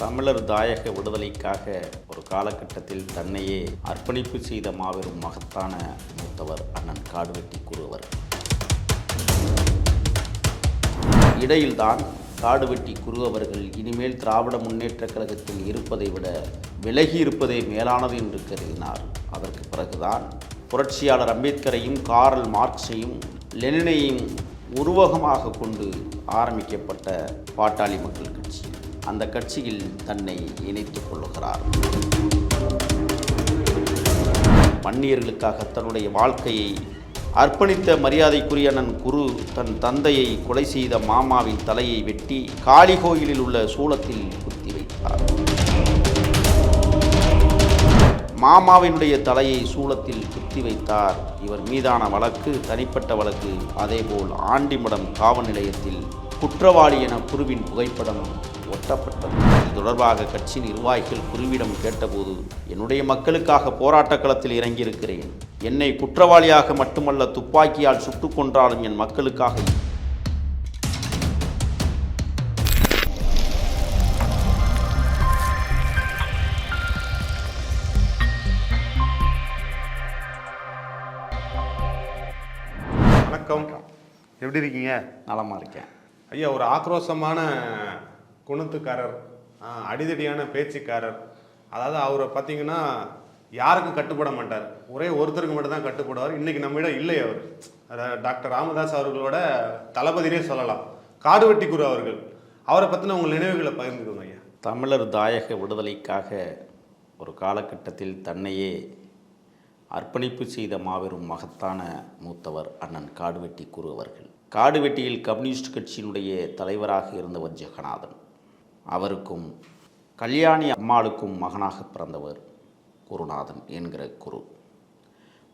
தமிழர் தாயக விடுதலைக்காக ஒரு காலகட்டத்தில் தன்னையே அர்ப்பணிப்பு செய்த மாபெரும் மகத்தான மூத்தவர் அண்ணன் காடுவெட்டி குருவர். இடையில்தான் காடுவெட்டி குரு அவர்கள் இனிமேல் திராவிட முன்னேற்ற கழகத்தில் இருப்பதை விட விலகி இருப்பதே மேலானது என்று கருதினார். அதற்கு பிறகுதான் புரட்சியாளர் அம்பேத்கரையும் காரல் மார்க்ஸையும் லெனினையும் உருவகமாக கொண்டு ஆரம்பிக்கப்பட்ட பாட்டாளி மக்கள் கட்சி. அந்த கட்சியில் தன்னை இணைத்துக் கொள்ளுகிறார். வன்னியர்களுக்காக தன்னுடைய வாழ்க்கையை அர்ப்பணித்த மரியாதைக்குரிய நன் குரு தன் தந்தையை கொலை செய்த மாமாவின் தலையை வெட்டி காளி கோயிலில் உள்ள சூளத்தில் குத்தி வைத்தார். மாமாவினுடைய தலையை சூளத்தில் குத்தி வைத்தார். இவர் மீதான வழக்கு தனிப்பட்ட வழக்கு அதேபோல் ஆண்டிமடம் காவல் நிலையத்தில் குற்றவாளி என குருவின் புகைப்படம் ஒட்டப்பட்டது இது தொடர்பாக கட்சி நிர்வாகிகள் குருவிடம் கேட்டபோது என்னுடைய மக்களுக்காக போராட்டக் களத்தில் இறங்கியிருக்கிறேன். என்னை குற்றவாளியாக மட்டுமல்ல துப்பாக்கியால் சுட்டுக் கொன்றாலும் என் மக்களுக்காக வணக்கம். எப்படி இருக்கீங்க? நலமா இருக்கேன். ஐயா ஒரு ஆக்ரோஷமான குணத்துக்காரர் அடிதடியான பேச்சுக்காரர். அதாவது அவரை பார்த்தீங்கன்னா யாருக்கும் கட்டுப்பட மாட்டார். ஒரே ஒருத்தருக்கு மட்டும் தான் கட்டுப்படுவார் இன்றைக்கி நம்மிடம் இல்லை அவர். அதாவது டாக்டர் ராமதாஸ் அவர்களோட தளபதினே சொல்லலாம். காடுவெட்டி குரு அவர்கள். அவரை பற்றின உங்கள் நினைவுகளை பகிர்ந்துக்கோங்க ஐயா. தமிழர் தாயக விடுதலைக்காக ஒரு காலகட்டத்தில் தன்னையே அர்ப்பணிப்பு செய்த மாபெரும் மகத்தான மூத்தவர் அண்ணன் காடுவெட்டி குரு அவர்கள். காடுவெட்டியில் கம்யூனிஸ்ட் கட்சியினுடைய தலைவராக இருந்தவர் ஜெகநாதன். அவருக்கும் கல்யாணி அம்மாளுக்கும் மகனாக பிறந்தவர் குருநாதன் என்கிற குரு.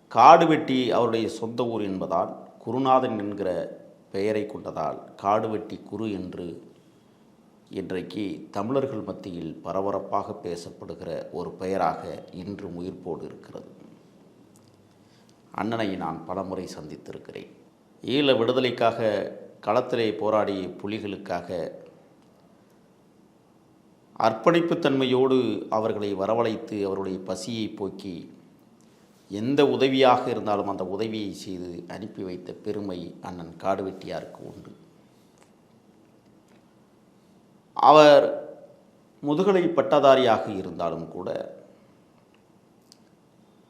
காடுவெட்டி அவருடைய சொந்த ஊர் என்பதால் குருநாதன் என்கிற பெயரை கொண்டதால் காடுவெட்டி குரு என்று இன்றைக்கு தமிழர்கள் மத்தியில் பரபரப்பாக பேசப்படுகிற ஒரு பெயராக இன்று உயிர்ப்போடு இருக்கிறது. அண்ணனை நான் பலமுறை சந்தித்திருக்கிறேன். ஈழ விடுதலைக்காக களத்திலே போராடிய புலிகளுக்காக அர்ப்பணிப்புத்தன்மையோடு அவர்களை வரவழைத்து அவருடைய பசியை போக்கி எந்த உதவியாக இருந்தாலும் அந்த உதவியை செய்து அனுப்பி வைத்த பெருமை அண்ணன் காடுவெட்டியாருக்கு உண்டு. அவர் முதுகலை பட்டதாரியாக இருந்தாலும் கூட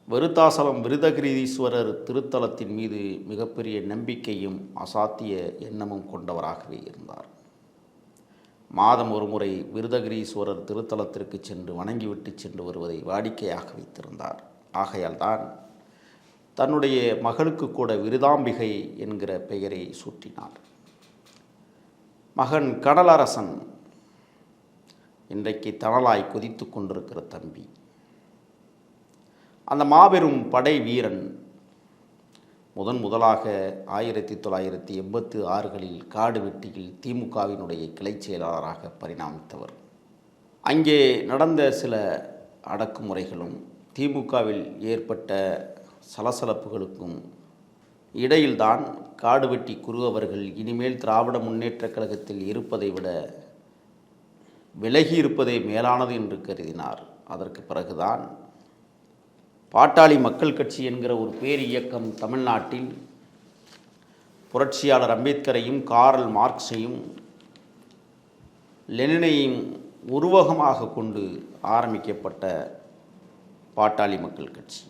விருத்தாசலம் விருதகிரீஸ்வரர் திருத்தலத்தின் மீது மிகப்பெரிய நம்பிக்கையும் அசாத்திய எண்ணமும் கொண்டவராகவே இருந்தார். மாதம் ஒருமுறை விருதகிரீஸ்வரர் திருத்தலத்திற்கு சென்று வணங்கிவிட்டு சென்று வருவதை வாடிக்கையாக வைத்திருந்தார். ஆகையால் தான் தன்னுடைய மகளுக்கு கூட விருதாம்பிகை என்கிற பெயரை சூட்டினார். மகன் கடலரசன் இன்றைக்கு தணலாய் கொதித்து கொண்டிருக்கிற தம்பி. அந்த மாபெரும் படை வீரன் முதன் முதலாக ஆயிரத்தி தொள்ளாயிரத்தி எண்பத்து ஆறுகளில் காடு வெட்டியில் திமுகவினுடைய கிளைச் செயலாளராக பரிணாமித்தவர். அங்கே நடந்த சில அடக்குமுறைகளும் திமுகவில் ஏற்பட்ட சலசலப்புகளுக்கும் இடையில்தான் காடுவெட்டி குரு அவர்கள் இனிமேல் திராவிட முன்னேற்றக் கழகத்தில் இருப்பதை விட விலகி இருப்பதே மேலானது என்று கருதினார். அதற்கு பிறகுதான் பாட்டாளி மக்கள் கட்சி என்கிற ஒரு பேர் இயக்கம் தமிழ்நாட்டில் புரட்சியாளர் அம்பேத்கரையும் காரல் மார்க்ஸையும் லெனினையும் உருவகமாக கொண்டு ஆரம்பிக்கப்பட்ட பாட்டாளி மக்கள் கட்சி.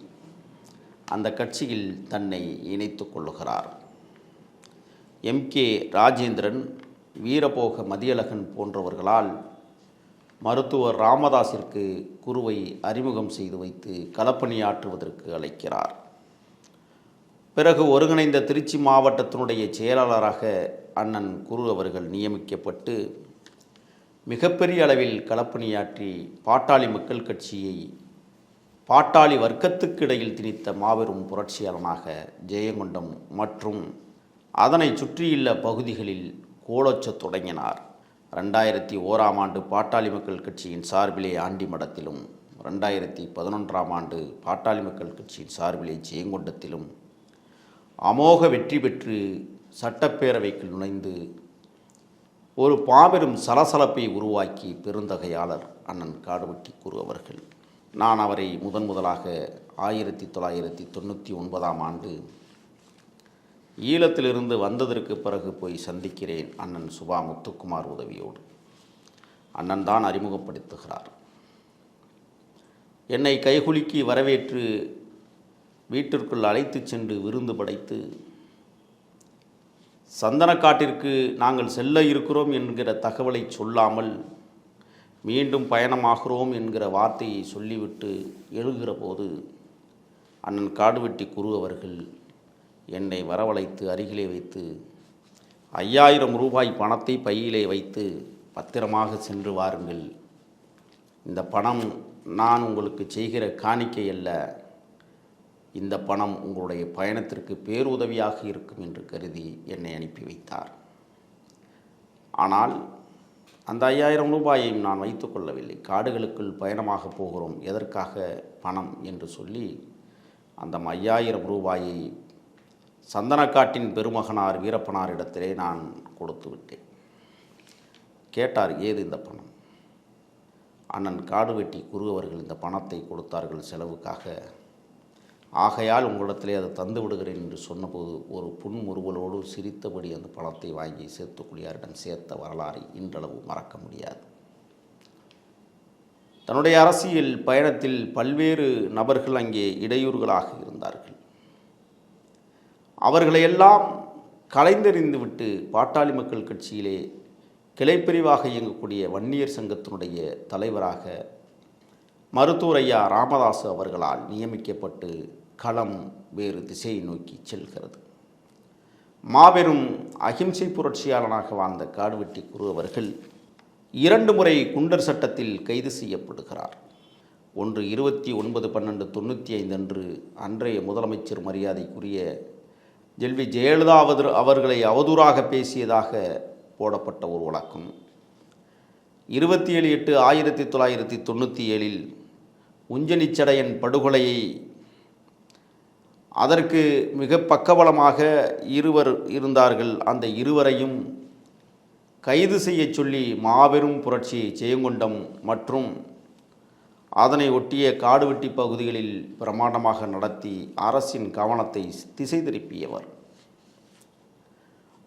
அந்த கட்சியில் தன்னை இணைத்து கொள்ளுகிறார். எம்கே ராஜேந்திரன் வீரபோக மதியழகன் போன்றவர்களால் மருத்துவர் ராமதாஸிற்கு குருவை அறிமுகம் செய்து வைத்து களப்பணியாற்றுவதற்கு அழைக்கிறார். பிறகு ஒருங்கிணைந்த திருச்சி மாவட்டத்தினுடைய செயலாளராக அண்ணன் குரு அவர்கள் நியமிக்கப்பட்டு மிகப்பெரிய அளவில் களப்பணியாற்றி பாட்டாளி மக்கள் கட்சியை பாட்டாளி வர்க்கத்துக்கு இடையில் திணித்த மாபெரும் புரட்சியாளனாக ஜெயங்கொண்டம் மற்றும் அதனை சுற்றியுள்ள பகுதிகளில் கோலோச்சத் தொடங்கினார். ரெண்டாயிரத்தி ஓராம் ஆண்டு பாட்டாளி மக்கள் கட்சியின் சார்பிலே ஆண்டி மடத்திலும் ரெண்டாயிரத்தி பதினொன்றாம் ஆண்டு பாட்டாளி மக்கள் கட்சியின் சார்பிலே ஜெயங்கொண்டத்திலும் அமோக வெற்றி பெற்று சட்டப்பேரவைக்குள் நுழைந்து ஒரு பாபெரும் சலசலப்பை உருவாக்கி பெருந்தகையாளர் அண்ணன் காடுவெட்டி குரு அவர்கள். நான் அவரை முதன் முதலாக ஆயிரத்தி தொள்ளாயிரத்தி தொண்ணூற்றி ஒன்பதாம் ஆண்டு ஈழத்திலிருந்து வந்ததற்கு பிறகு போய் சந்திக்கிறேன் அண்ணன் சுபா முத்துக்குமார் உதவியோடு. அண்ணன் தான் அறிமுகப்படுத்துகிறார். என்னை கைகுலுக்கி வரவேற்று வீட்டிற்குள் அழைத்துச் சென்று விருந்து படைத்து சந்தனக்காட்டிற்கு நாங்கள் செல்ல இருக்கிறோம் என்கிற தகவலை சொல்லாமல் மீண்டும் பயணமாகிறோம் என்கிற வார்த்தையை சொல்லிவிட்டு எழுகிற போது அண்ணன் காடுவெட்டி குரு அவர்கள் என்னை வரவழைத்து அருகிலே வைத்து ஐயாயிரம் ரூபாய் பணத்தை பையிலே வைத்து பத்திரமாக சென்று வாருங்கள். இந்த பணம் நான் உங்களுக்கு செய்கிற காணிக்கை அல்ல. இந்த பணம் உங்களுடைய பயணத்திற்கு பேருதவியாக இருக்கும் என்று கருதி என்னை அனுப்பி வைத்தார். ஆனால் அந்த ஐயாயிரம் ரூபாயையும் நான் வைத்துக்கொள்ளவில்லை காடுகளுக்குள் பயணமாக போகிறோம். எதற்காக? பணம் என்று சொல்லி அந்த ஐயாயிரம் ரூபாயை சந்தனக்காட்டின் பெருமகனார் வீரப்பனாரிடத்திலே நான் கொடுத்து விட்டேன். கேட்டார் ஏது இந்த பணம்? அண்ணன் காடுவெட்டி குரு அவர்கள் இந்த பணத்தை கொடுத்தார்கள் செலவுக்காக. ஆகையால் உங்களிடத்திலே அதை தந்து விடுகிறேன் என்று சொன்னபோது ஒரு புன்முறுவலோடு சிரித்தபடி அந்த பணத்தை வாங்கி சேர்த்துக்குடியாரிடம் சேர்த்த வரலாறை இன்றளவு மறக்க முடியாது. தன்னுடைய அரசியல் பயணத்தில் பல்வேறு நபர்கள் அங்கே இடையூறுகளாக இருந்தார்கள். அவர்களையெல்லாம் கலைந்தெறிந்துவிட்டு பாட்டாளி மக்கள் கட்சியிலே கிளைப்பிரிவாக இயங்கக்கூடிய வன்னியர் சங்கத்தினுடைய தலைவராக மருத்துவர் ஐயா ராமதாசு அவர்களால் நியமிக்கப்பட்டு களம் வேறு திசையை நோக்கி செல்கிறது. மாபெரும் அகிம்சை புரட்சியாளனாக வாழ்ந்த காடுவெட்டி குரு அவர்கள் இரண்டு முறை குண்டர் சட்டத்தில் கைது செய்யப்படுகிறார். ஒன்று இருபத்தி ஒன்பது பன்னெண்டு தொண்ணூற்றி ஐந்து அன்று அன்றைய முதலமைச்சர் மரியாதைக்குரிய ஜெல்வி ஜெயலலிதா அவதர் அவர்களை அவதூறாக பேசியதாக போடப்பட்ட ஒரு வழக்கம். இருபத்தி ஏழு எட்டு ஆயிரத்தி தொள்ளாயிரத்தி தொண்ணூற்றி ஏழில் உஞ்சனிச்சடையன் படுகொலையை அதற்கு மிக பக்கபலமாக இருவர் இருந்தார்கள். அந்த இருவரையும் கைது செய்யச் சொல்லி மாபெரும் புரட்சி ஜெயங்கொண்டம் மற்றும் அதனை ஒட்டிய காடுவெட்டி பகுதிகளில் பிரமாண்டமாக நடத்தி அரசின் கவனத்தை திசை திருப்பியவர்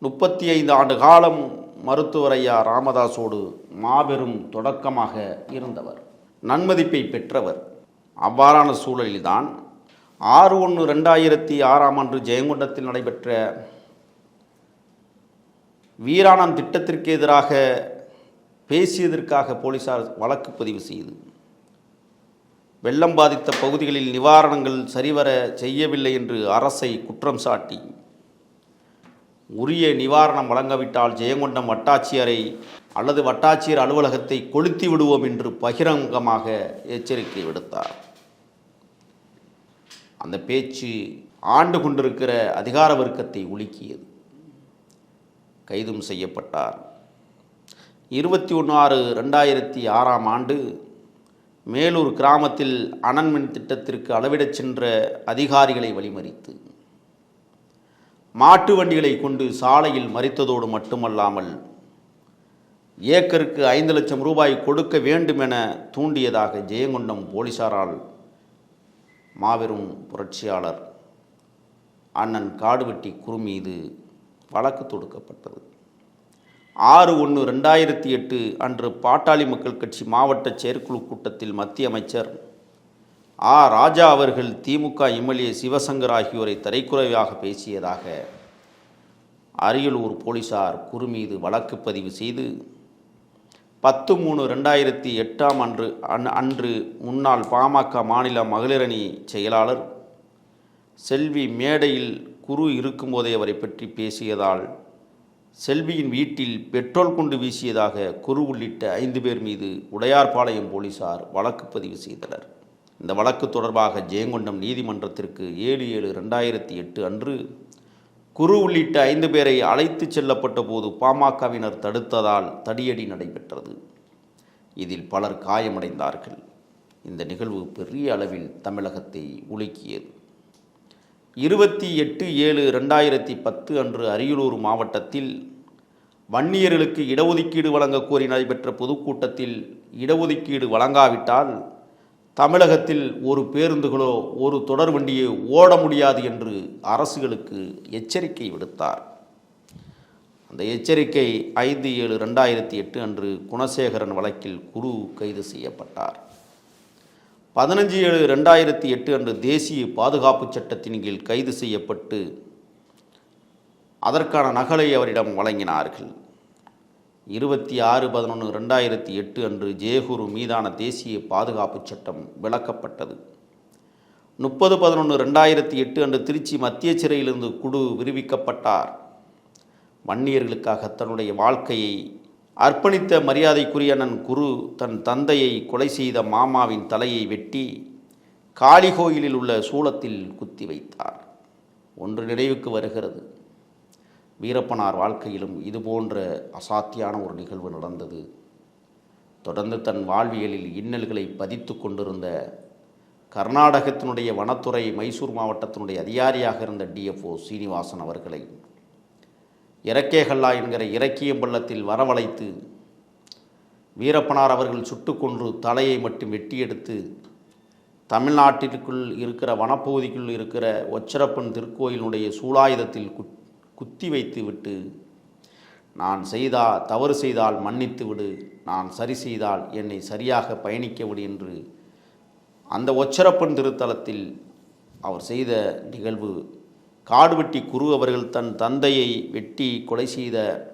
முப்பத்தி ஐந்து ஆண்டு காலம் மருத்துவரையா ராமதாசோடு ராமதாஸோடு மாபெரும் தொடக்கமாக இருந்தவர். நன்மதிப்பை பெற்றவர். அவ்வாறான சூழலில்தான் ஆறு ஒன்று ரெண்டாயிரத்தி ஆறாம் ஆண்டு ஜெயங்கொண்டத்தில் நடைபெற்ற வீராணம் திட்டத்திற்கு எதிராக பேசியதற்காக போலீசார் வழக்கு பதிவு செய்து வெள்ளம் பாதித்த பகுதிகளில் நிவாரணங்கள் சரிவர செய்யவில்லை என்று அரசை குற்றம் சாட்டி. உரிய நிவாரணம் வழங்கவிட்டால் ஜெயங்கொண்டம் வட்டாட்சியரை அல்லது வட்டாட்சியர் அலுவலகத்தை கொளுத்தி விடுவோம் என்று பகிரங்கமாக எச்சரிக்கை விடுத்தார். அந்த பேச்சு ஆண்டு கொண்டிருக்கிற அதிகார வர்க்கத்தை உலுக்கியது. கைதும் செய்யப்பட்டார். இருபத்தி ஒன்று ஆறு ரெண்டாயிரத்தி ஆறாம் ஆண்டு மேலூர் கிராமத்தில் அனன்மின் திட்டத்திற்கு அளவிடச் சென்ற அதிகாரிகளை வழிமறித்து. மாட்டு வண்டிகளை கொண்டு சாலையில் மறித்ததோடு மட்டுமல்லாமல் ஏக்கருக்கு ஐந்து லட்சம் ரூபாய் கொடுக்க வேண்டும் என தூண்டியதாக ஜெயங்கொண்டம் போலீசாரால் மாபெரும் புரட்சியாளர் அண்ணன் காடுவெட்டி குறுமீது வழக்கு தொடுக்கப்பட்டது. ஆறு ஒன்று ரெண்டாயிரத்தி எட்டு அன்று பாட்டாளி மக்கள் கட்சி மாவட்ட செயற்குழு கூட்டத்தில் மத்திய அமைச்சர் ஆ. ராஜா அவர்கள் திமுக எம்எல்ஏ சிவசங்கர் ஆகியோரை தரைக்குறைவாக பேசியதாக அரியலூர் போலீசார் குரு மீது வழக்கு பதிவு செய்து பத்து மூணு ரெண்டாயிரத்தி எட்டாம் அன்று அன் அன்று முன்னாள் பாமக மாநில மகளிரணி செயலாளர் செல்வி மேடையில் குரு இருக்கும்போதே அவரை பற்றி பேசியதால் செல்வியின் வீட்டில் பெட்ரோல் கொண்டு வீசியதாக குரு உள்ளிட்ட ஐந்து பேர் மீது உடையார்பாளையம் போலீசார் வழக்கு பதிவு செய்தனர். இந்த வழக்கு தொடர்பாக ஜெயங்கொண்டம் நீதிமன்றத்திற்கு ஏழு ஏழு ரெண்டாயிரத்தி எட்டு அன்று குரு உள்ளிட்ட ஐந்து பேரை அழைத்து செல்லப்பட்ட போது பாமகவினர் தடுத்ததால் தடியடி நடைபெற்றது. இதில் பலர் காயமடைந்தார்கள். இந்த நிகழ்வு பெரிய அளவில் தமிழகத்தை உலுக்கியது. இருபத்தி எட்டு ஏழு ரெண்டாயிரத்தி பத்து அன்று அரியலூர் மாவட்டத்தில் வன்னியர்களுக்கு இடஒதுக்கீடு வழங்க கோரி நடைபெற்ற பொதுக்கூட்டத்தில் இடஒதுக்கீடு வழங்காவிட்டால் தமிழகத்தில் ஒரு பேருந்துகளோ ஒரு தொடர் வண்டியோ ஓட முடியாது என்று அரசுகளுக்கு எச்சரிக்கை விடுத்தார். அந்த எச்சரிக்கை ஐந்து ஏழு ரெண்டாயிரத்தி எட்டு அன்று குணசேகரன் வழக்கில் குரு கைது செய்யப்பட்டார். பதினஞ்சு ஏழு ரெண்டாயிரத்தி எட்டு அன்று தேசிய பாதுகாப்பு சட்டத்தின் கீழ் கைது செய்யப்பட்டு அதற்கான நகலை அவரிடம் வழங்கினார்கள். இருபத்தி ஆறு பதினொன்று ரெண்டாயிரத்தி எட்டு அன்று ஜேகுரு மீதான தேசிய பாதுகாப்பு சட்டம் விளக்கப்பட்டது. முப்பது பதினொன்று ரெண்டாயிரத்தி எட்டு அன்று திருச்சி மத்திய சிறையிலிருந்து குழு விடுவிக்கப்பட்டார். வன்னியர்களுக்காக தன்னுடைய வாழ்க்கையை அர்ப்பணித்த மரியாதைக்குரிய நன் குரு தன் தந்தையை கொலை செய்த மாமாவின் தலையை வெட்டி காளி கோயிலில் உள்ள சூளத்தில் குத்தி வைத்தார். ஒன்று நினைவுக்கு வருகிறது. வீரப்பனார் வாழ்க்கையிலும் இதுபோன்ற அசாத்தியான ஒரு நிகழ்வு நடந்தது. தொடர்ந்து தன் வாழ்வியலில் இன்னல்களை பதித்து கொண்டிருந்த கர்நாடகத்தினுடைய வனத்துறை மைசூர் மாவட்டத்தினுடைய அதிகாரியாக இருந்த டிஎஃப்ஓ சீனிவாசன் அவர்களை இறக்கேகல்லா என்கிற இறக்கியம் பள்ளத்தில் வரவழைத்து வீரப்பனார் அவர்கள் சுட்டு கொன்று தலையை மட்டும் வெட்டி எடுத்து தமிழ்நாட்டிற்குள் இருக்கிற வனப்பகுதிக்குள் இருக்கிற ஒச்சரப்பன் திருக்கோயிலுடைய சூலாயுதத்தில் குத் குத்தி வைத்து விட்டு நான் செய்தா தவறு செய்தால் மன்னித்து விடு நான் சரி செய்தால் என்னை சரியாக பயணிக்க விடு என்று அந்த ஒச்சரப்பன் திருத்தலத்தில் அவர் செய்த நிகழ்வு காடுவெட்டி குரு அவர்கள் தன் தந்தையை வெட்டி கொலை செய்த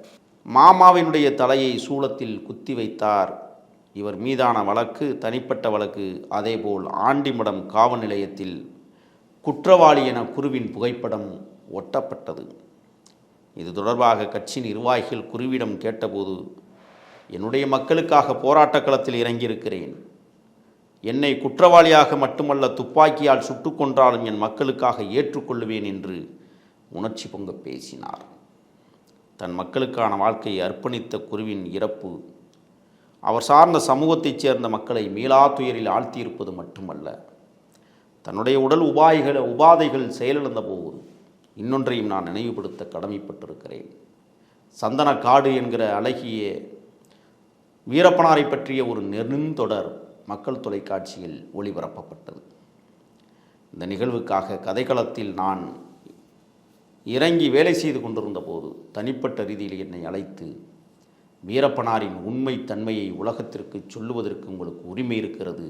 மாமாவினுடைய தலையை சூளத்தில் குத்தி வைத்தார். இவர் மீதான வழக்கு தனிப்பட்ட வழக்கு அதேபோல் ஆண்டிமடம் காவல் நிலையத்தில் குற்றவாளி என குருவின் புகைப்படம் ஒட்டப்பட்டது. இது தொடர்பாக கட்சி நிர்வாகிகள் குருவிடம் கேட்டபோது என்னுடைய மக்களுக்காக போராட்டக் களத்தில் இறங்கியிருக்கிறேன். என்னை குற்றவாளியாக மட்டுமல்ல துப்பாக்கியால் சுட்டுக்கொன்றாலும் என் மக்களுக்காக ஏற்றுக்கொள்ளுவேன் என்று உணர்ச்சி பொங்க பேசினார். தன் மக்களுக்கான வாழ்க்கையை அர்ப்பணித்த குருவின் இறப்பு அவர் சார்ந்த சமூகத்தைச் சேர்ந்த மக்களை மீளா துயரில் ஆழ்த்தியிருப்பது மட்டுமல்ல. தன்னுடைய உடல் உபாய்கள் உபாதைகள் செயலிழந்த போது இன்னொன்றையும் நான் நினைவுபடுத்த கடமைப்பட்டிருக்கிறேன். சந்தனக்காடு என்கிற அழகிய வீரப்பனாரை பற்றிய ஒரு நெருந்தொடர் மக்கள் தொலைக்காட்சியில் ஒளிபரப்பப்பட்டது. இந்த நிகழ்வுக்காக கதைக்களத்தில் நான் இறங்கி வேலை செய்து கொண்டிருந்த போது தனிப்பட்ட ரீதியில் என்னை அழைத்து வீரப்பனாரின் உண்மை தன்மையை உலகத்திற்கு சொல்லுவதற்கு உங்களுக்கு உரிமை இருக்கிறது.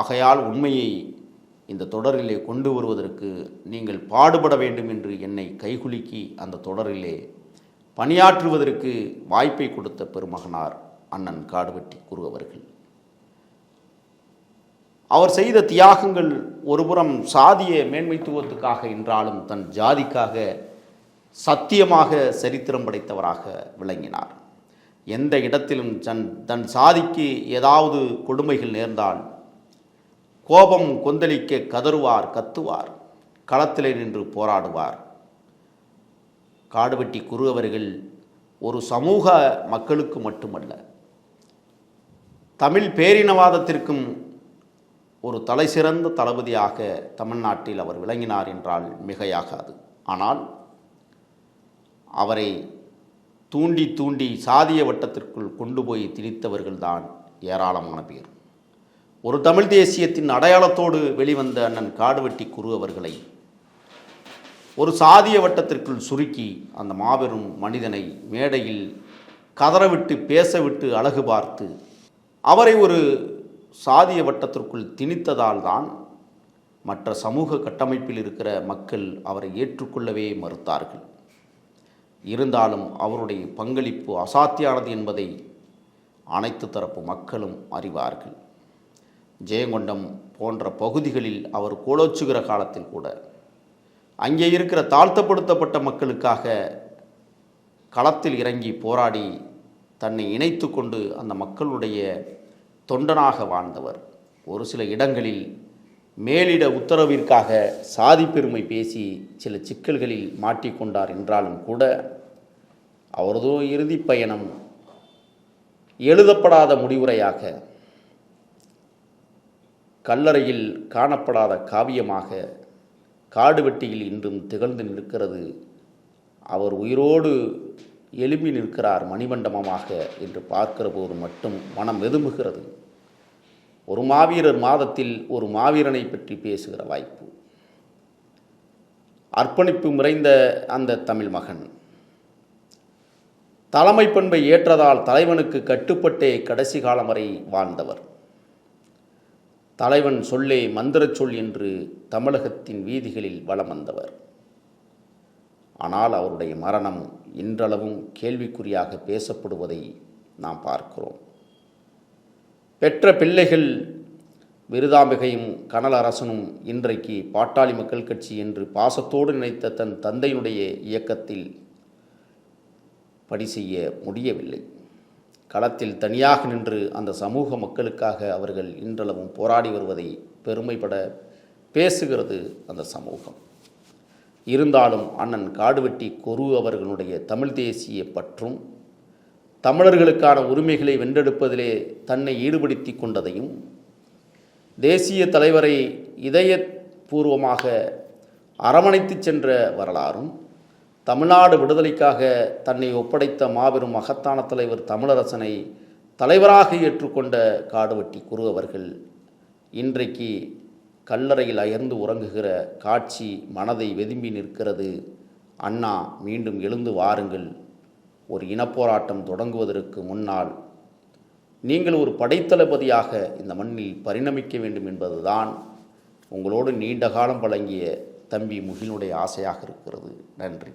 ஆகையால் உண்மையை இந்த தொடரிலே கொண்டு வருவதற்கு நீங்கள் பாடுபட வேண்டும் என்று என்னை கைகுலுக்கி அந்த தொடரிலே பணியாற்றுவதற்கு வாய்ப்பை கொடுத்த பெருமகனார் அண்ணன் காடுவெட்டி குரு அவர்கள். அவர் செய்த தியாகங்கள் ஒருபுறம் சாதிய மேன்மைத்துவத்துக்காக என்றாலும் தன் ஜாதிக்காக சத்தியமாக சரித்திரம் படைத்தவராக விளங்கினார். எந்த இடத்திலும் தன் தன் சாதிக்கு ஏதாவது கொடுமைகள் நேர்ந்தால் கோபம் கொந்தளிக்க கதறுவார் கத்துவார் களத்திலே நின்று போராடுவார். காடுவெட்டி குரு அவர்கள் ஒரு சமூக மக்களுக்கு மட்டுமல்ல தமிழ் பேரினவாதத்திற்கும் ஒரு தலை சிறந்த தளபதியாக தமிழ்நாட்டில் அவர் விளங்கினார் என்றால் மிகையாகாது. ஆனால் அவரை தூண்டி தூண்டி சாதிய வட்டத்திற்குள் கொண்டு போய் திணித்தவர்கள்தான் ஏராளமான பேர். ஒரு தமிழ் தேசியத்தின் அடையாளத்தோடு வெளிவந்த அண்ணன் காடுவெட்டி குரு அவர்களை ஒரு சாதிய வட்டத்திற்குள் சுருக்கி அந்த மாபெரும் மனிதனை மேடையில் கதறவிட்டு பேசவிட்டு அழகு பார்த்து அவரை ஒரு சாதிய வட்டத்திற்குள் திணித்ததால் தான் மற்ற சமூக கட்டமைப்பில் இருக்கிற மக்கள் அவரை ஏற்றுக்கொள்ளவே மறுத்தார்கள். இருந்தாலும் அவருடைய பங்களிப்பு அசாத்தியானது என்பதை அனைத்து தரப்பு மக்களும் அறிவார்கள். ஜெயங்கொண்டம் போன்ற பகுதிகளில் அவர் கோலோச்சுகிற காலத்தில் கூட அங்கே இருக்கிற தாழ்த்தப்படுத்தப்பட்ட மக்களுக்காக களத்தில் இறங்கி போராடி தன்னை இணைத்து கொண்டு அந்த மக்களுடைய தொண்டனாக வாழ்ந்தவர். ஒரு சில இடங்களில் மேலிட உத்தரவிற்காக சாதி பெருமை பேசி சில சிக்கல்களில் மாட்டிக்கொண்டார் என்றாலும் கூட அவரதோ இறுதி பயணம் எழுதப்படாத முடிவுரையாக கல்லறையில் காணப்படாத காவியமாக காடுவெட்டியில் இன்றும் திகழ்ந்து நிற்கிறது. அவர் உயிரோடு எழும்பி நிற்கிறார் மணிமண்டபமாக என்று பார்க்கிற போது மட்டும் மனம் வெதும்புகிறது ஒரு மாவீரர் மாதத்தில் ஒரு மாவீரனை பற்றி பேசுகிற வாய்ப்பு. அர்ப்பணிப்பு நிறைந்த அந்த தமிழ் மகன். தலைமை பண்பை ஏற்றதால் தலைவனுக்கு கட்டுப்பட்டே கடைசி காலம் வரை வாழ்ந்தவர். தலைவன் சொல்லே மந்திரச் சொல் என்று தமிழகத்தின் வீதிகளில் வலம் வந்தவர். ஆனால் அவருடைய மரணம் இன்றளவும் கேள்விக்குறியாக பேசப்படுவதை நாம் பார்க்கிறோம். பெற்ற பிள்ளைகள் விருதாம்பிகையும் கனல் அரசனும் இன்றைக்கு பாட்டாளி மக்கள் கட்சி என்று பாசத்தோடு நினைத்த தன் தந்தையினுடைய இயக்கத்தில் பணி செய்ய முடியவில்லை. களத்தில் தனியாக நின்று அந்த சமூக மக்களுக்காக அவர்கள் இன்றளவும் போராடி வருவதை பெருமைப்பட பேசுகிறது அந்த சமூகம். இருந்தாலும் அண்ணன் காடுவெட்டி கொரு அவர்களுடைய தமிழ் தேசிய பற்றும் தமிழர்களுக்கான உரிமைகளை வென்றெடுப்பதிலே தன்னை ஈடுபடுத்தி கொண்டதையும் தேசிய தலைவரை இதயபூர்வமாக அரவணைத்துச் சென்ற வரலாறும் தமிழ்நாடு விடுதலைக்காக தன்னை ஒப்படைத்த மாபெரும் மகத்தான தலைவர் தமிழரசனை தலைவராக ஏற்றுக்கொண்ட காடுவெட்டி குரு அவர்கள் இன்றைக்கு கல்லறையில் அயர்ந்து உறங்குகிற காட்சி மனதை வெதும்பி நிற்கிறது. அண்ணா மீண்டும் எழுந்து வாருங்கள். ஒரு இனப்போராட்டம் தொடங்குவதற்கு முன்னால் நீங்கள் ஒரு படைத்தளபதியாக இந்த மண்ணில் பரிணமிக்க வேண்டும் என்பதுதான் உங்களோடு நீண்ட காலம் வழங்கிய தம்பி முகிலுடைய ஆசையாக இருக்கிறது. நன்றி.